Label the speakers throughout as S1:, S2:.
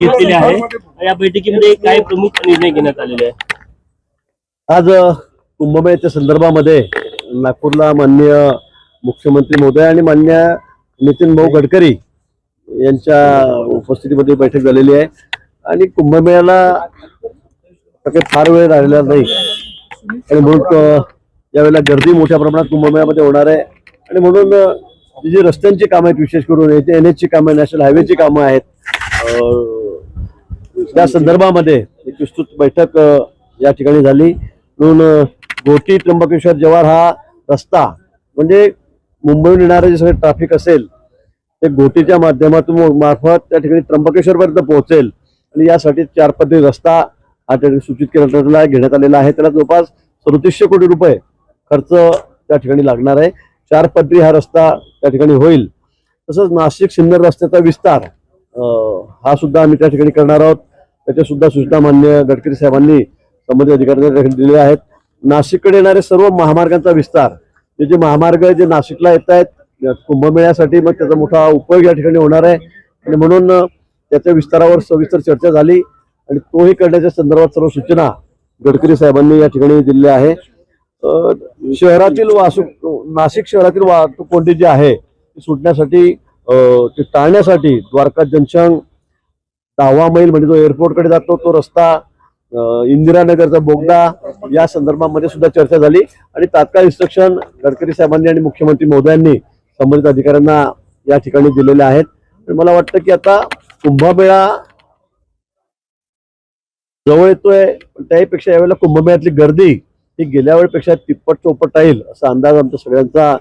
S1: घेतलेली आहे. या बैठकीमध्ये काय प्रमुख निर्णय घेण्यात आलेले आहे?
S2: आज कुंभमेळ्याच्या संदर्भामध्ये नागपूरला माननीय मुख्यमंत्री महोदय आणि मान्य नितीन भाऊ गडकरी यांच्या उपस्थितीमध्ये बैठक झालेली आहे. आणि कुंभमेळ्याला काही फार वेळ राहिलेला नाही. आणि म्हणून यावेळेला गर्दी मोठ्या प्रमाणात कुंभमेळ्यामध्ये होणार आहे. आणि म्हणून जी जी रस्त्यांची कामं आहेत विशेष करून एन एचची कामं नॅशनल हायवेची कामं आहेत त्या संदर्भामध्ये एक विस्तृत बैठक या ठिकाणी झाली. म्हणून गोटी त्र्यंबकेश्वर जव्हार हा रस्ता म्हणजे मुंबईहून येणारे जे सगळे ट्रॅफिक असेल ते गोटीच्या माध्यमातून मार्फत त्या ठिकाणी त्र्यंबकेश्वरपर्यंत पोहोचेल. आणि यासाठी चार पदरी रस्ता हा त्या ठिकाणी सूचित केला घेण्यात आलेला आहे. त्याला जवळपास सदतीसशे कोटी रुपये खर्च त्या ठिकाणी लागणार आहे. चार पदरी हा रस्ता त्या ठिकाणी होईल. तसंच नाशिक सिन्नर रस्त्याचा विस्तार हा सुद्धा आम्ही त्या ठिकाणी करणार आहोत. त्याच्या सुद्धा सूचना मान्य गडकरी साहेबांनी संबंधित अधिकाऱ्यांना ठिकाणी दिलेल्या आहेत. नाशिककडे येणारे सर्व महामार्गांचा विस्तार जे जे महामार्ग जे नाशिकला येत आहेत कुंभमेळ्यासाठी मग त्याचा मोठा उपयोग या ठिकाणी होणार आहे. आणि म्हणून त्याच्या विस्तारावर सविस्तर चर्चा झाली आणि तोही करण्याच्या संदर्भात सर्व सूचना गडकरी साहेबांनी या ठिकाणी दिलेल्या आहे. शहरातील वाहतूक नाशिक शहरातील वाहतूक कोंडी जी आहे ती सुटण्यासाठी ती टाळण्यासाठी द्वारका जंक्शन दहावा मैल म्हणजे जो एअरपोर्टकडे जातो तो रस्ता इंदिरानगरचा बोगदा या संदर्भामध्ये सुद्धा चर्चा झाली. आणि तात्काळ इन्स्ट्रक्शन गडकरी साहेबांनी आणि मुख्यमंत्री महोदयांनी संबंधित अधिकाऱ्यांना या ठिकाणी दिलेल्या आहेत. आणि मला वाटतं की आता कुंभमेळा जवळ येतोय पण त्याहीपेक्षा यावेळेला कुंभमेळ्यातली गर्दी ही गेल्या वेळेपेक्षा तिप्पट चौपट राहील असा अंदाज आमच्या सगळ्यांचा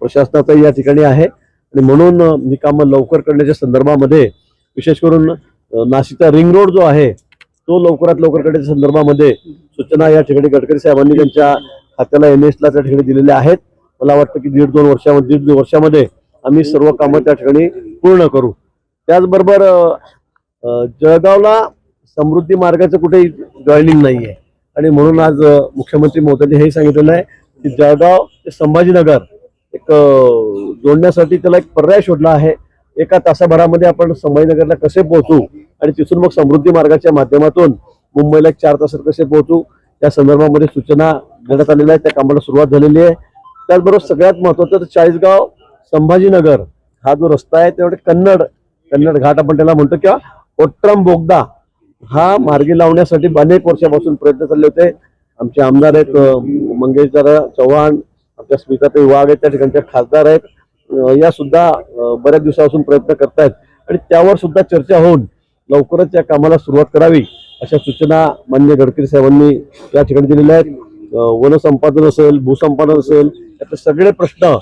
S2: प्रशासनाचा या ठिकाणी आहे. आणि म्हणून ही कामं लवकर करण्याच्या संदर्भामध्ये विशेष करून नाशिकचा रिंग रोड जो आहे तो लवकरात लवकर करण्याच्या संदर्भामध्ये सूचना या ठिकाणी गडकरी साहेबांनी त्यांच्या खात्याला एन एसला त्या ठिकाणी दिलेल्या आहेत. मला वाटतं की दीड दोन वर्षामध्ये दीड दोन वर्षामध्ये आम्ही सर्व कामं त्या ठिकाणी पूर्ण करू. त्याचबरोबर जळगावला समृद्धी मार्गाचं कुठेही जॉईनिंग नाही आहे आणि म्हणून आज मुख्यमंत्री मोदींनी हे सांगितलेलं आहे की जळगाव ते संभाजीनगर एक जोडण्यासाठी त्याला एक पर्याय शोधला आहे. एका तासाभरामध्ये आपण संभाजीनगरला कसे पोहोचू आणि तिथून मग समृद्धी मार्गाच्या माध्यमातून मुंबईला एक चार तासात कसे पोहोचू या संदर्भामध्ये सूचना देण्यात आलेल्या आहेत. त्या कामाला सुरुवात झालेली आहे. त्याचबरोबर सगळ्यात महत्वाचं चाळीसगाव संभाजीनगर हा जो रस्ता आहे त्यामुळे कन्नड कन्नड घाट आपण त्याला म्हणतो किंवा ओट्रम बोगदा हा मार्गी लावण्यासाठी अनेक वर्षापासून प्रयत्न चालले होते. आमचे आमदार आहेत अं, मंगेश चव्हाण आमच्या स्मिताताई वाघ आहेत त्या ठिकाणच्या खासदार आहेत. या सुद्धा बऱ्याच दिवसापासून प्रयत्न करतायत. आणि त्यावर सुद्धा चर्चा होऊन लवकरच या कामाला सुरुवात करावी अशा सूचना मान्य गडकरी साहेबांनी या ठिकाणी दिलेल्या आहेत. वनसंपादन असेल भूसंपादन असेल याचे सगळे प्रश्न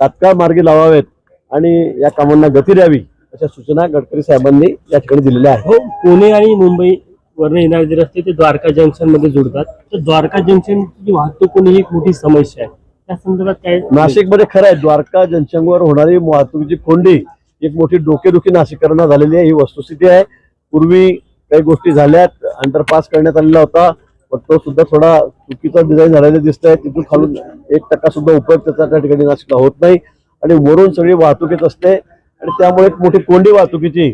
S2: तात्काळ मार्गी लावावेत आणि या कामांना गती द्यावी अशा सूचना गडकरी साहेबांनी या ठिकाणी दिलेल्या आहेत.
S1: हो पुणे आणि मुंबई वरून येणारे जे रस्ते ते द्वारका जंक्शनमध्ये जोडतात. तर द्वारका जंक्शनची वाहतूक होणे ही एक मोठी समस्या आहे. त्या संदर्भात काय
S2: नाशिकमध्ये खरं आहे द्वारका जनशंगवर होणारी वाहतुकीची कोंडी एक मोठी डोकेदुखी नाशिककरांना झालेली आहे. ही वस्तुस्थिती आहे. पूर्वी काही गोष्टी झाल्यात अंडरपास करण्यात आलेला होता पण तो सुद्धा थोडा चुकीचा डिझाईन झालेला दिसत आहे तिथून खालून एक टक्का सुद्धा उपयोग त्याचा त्या ठिकाणी नाशिकला होत नाही. आणि वरून सगळी वाहतूक येत असते. आणि त्यामुळे एक मोठी कोंडी वाहतुकीची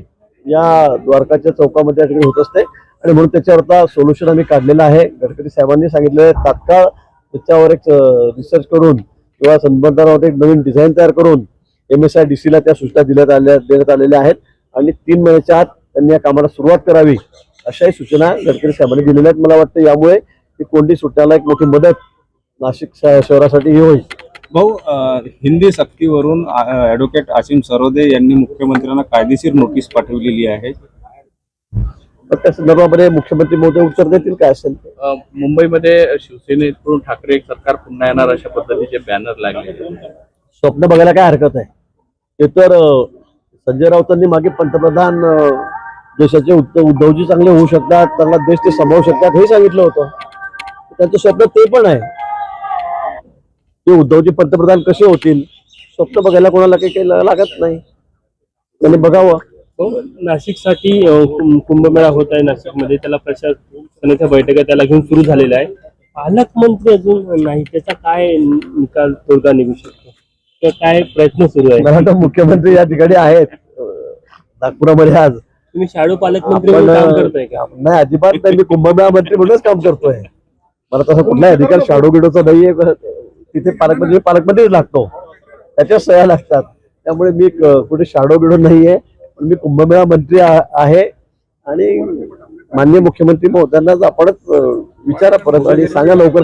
S2: या द्वारकाच्या चौकामध्ये या ठिकाणी होत असते. आणि म्हणून त्याच्यावर आता सोल्युशन आम्ही काढलेलं आहे. गडकरी साहेबांनी सांगितलं तात्काळ त्याच्यावर एक रिसर्च करून किंवा संबंधांवर एक नवीन डिझाईन तयार करून एम एस आय डी सीला त्या सूचना दिल्यात आल्या देण्यात आलेल्या आहेत. आणि तीन महिन्याच्या आत त्यांनी या कामाला सुरुवात करावी अशाही सूचना गडकरी साहेबांनी दिलेल्या आहेत. मला वाटतं यामुळे ती कोंडी सुटण्याला एक मोठी मदत नाशिक शहरासाठी ही होईल.
S3: भाऊ हिंदी सक्तीवरून ऍडव्होकेट आशिम सरोदे यांनी मुख्यमंत्र्यांना कायदेशीर नोटीस पाठवलेली आहे.
S2: तर त्या संदर्भामध्ये मुख्यमंत्री महोदय उत्तर देतील काय असेल
S4: मुंबईमध्ये शिवसेनेकडून ठाकरे सरकार पुन्हा येणार अशा पद्धतीचे बॅनर लागले
S2: स्वप्न बघायला काय हरकत आहे? ते तर संजय राऊतांनी मागे पंतप्रधान देशाचे उद्ध- उद्धवजी चांगले होऊ शकतात चांगला देश ते सांभाळू शकतात हे सांगितलं होतं. त्यांचं स्वप्न ते पण आहे. ते उद्धवजी पंतप्रधान कसे होतील? स्वप्न बघायला कोणाला काही काही लागत नाही. त्यांनी बघावं.
S1: हो नाशिकसाठी कुंभमेळा होत आहे नाशिकमध्ये. त्याला प्रशासनाच्या बैठका त्याला घेऊन सुरू झालेल्या आहे पालकमंत्री अजून नाही. त्याचा काय निकाल तोडगा निघू शकतो? तर काय प्रयत्न सुरू आहे
S2: मला तर मुख्यमंत्री या ठिकाणी आहेत. नागपुरामध्ये आज.
S1: तुम्ही शाळू पालकमंत्री म्हणून काम करताय का?
S2: नाही अजिबात नाही. मी कुंभमेळा मंत्री म्हणूनच काम करतोय. मला तसा कुठलाही अधिकार शाडू गिडोचा नाहीये. तिथे पालकमंत्री पालकमंत्रीच लागतो. त्याच्या सह्या लागतात. त्यामुळे मी कुठे शाडो बिडो नाहीये. मी कुंभमेळा मंत्री आहे आणि मान्य मुख्यमंत्री महोदयांनाच आपणच विचारा परत आणि सांगा लवकर.